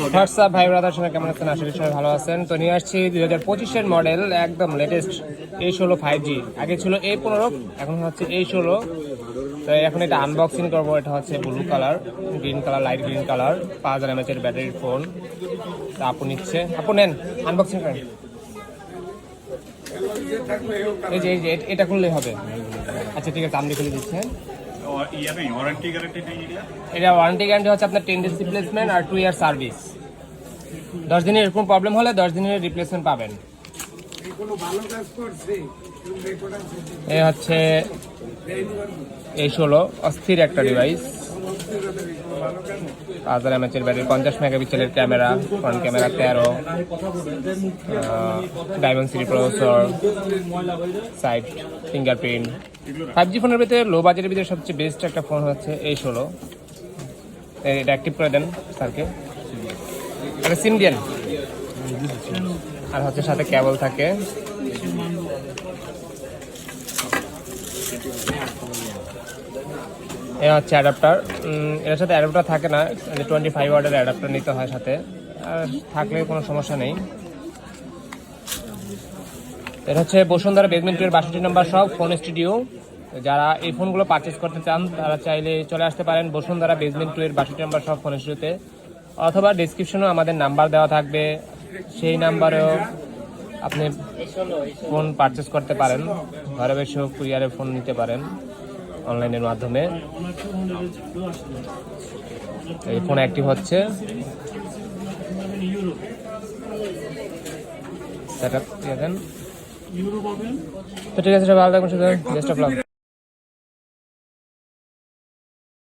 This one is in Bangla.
হোয়াটসঅ্যাপ ভাই ব্রাদার? সঙ্গে কেমন আছেন? করি সবাই ভালো আছেন। তো নিয়ে আসছি দুই হাজার পঁচিশের মডেল একদম লেটেস্ট এ ষোলো ফাইভ জি আগে ছিল এ পনেরো, এখন হচ্ছে এই ষোলো। তো এখন এটা আনবক্সিং করব, এটা হচ্ছে blue colour green colour light green colour পাঁচ হাজার এমএচের ব্যাটারির ফোন তা আপু নিচ্ছে। আপু নেন আনবক্সিং করেন। এই যে এই যে, এটা খুললেই হবে। আচ্ছা ঠিক আছে আপনি খুলে দিচ্ছেন এটা ওয়ারেন্টি গ্যারান্টি হচ্ছে আপনার টেন ডেজ রিপ্লেসমেন্ট আর টু ইয়ার সার্ভিস দশ দিনের এরকম প্রবলেম হলে দশ দিনের রিপ্লেসমেন্ট পাবেন। এ হচ্ছে এই ষোলো, অস্থির একটা ডিভাইস হাজার এমএচের ব্যাটারি পঞ্চাশ মেগাপিক্সেলের ক্যামেরা ফ্রন্ট ক্যামেরা তেরো Dimensity processor side fingerprint five G ফোনের ভিতরে লো বাজেটের ভিতরে সবচেয়ে বেস্ট একটা ফোন হচ্ছে এই ষোলো। এটা অ্যাক্টিভ করে দেন স্যারকে। এটা সিম আর হচ্ছে সাথে ক্যাবল থাকে। এ হচ্ছে অ্যাডাপ্টার এর সাথে অ্যাডাপ্টার থাকে না টোয়েন্টি ফাইভ ওয়ার্ডের অ্যাডাপ্টার নিতে হয় সাথে। আর থাকলে কোনো সমস্যা নেই। এটা হচ্ছে বসুন্ধরা বেসমেন্ট টুয়ের বাষট্টি নম্বর সব ফোন স্টুডিও যারা এই ফোনগুলো পারচেস করতে চান, তারা চাইলে চলে আসতে পারেন বসুন্ধরা বেসমেন্ট বাষট্টি নম্বর সব ফোন স্টুডিওতে অথবা ডিসক্রিপশনেও আমাদের নাম্বার দেওয়া থাকবে। সেই নাম্বারেও আপনি ফোন পারচেস করতে পারেন। ঘরে বসেও কুরিয়ারে ফোন নিতে পারেন। অনলাইনের মাধ্যমে। এই ফোন অ্যাক্টিভ হচ্ছে। সেটা দিয়ে দেন। তো ঠিক আছে সবাই ভালো থাকুন শুধু বেস্ট অফ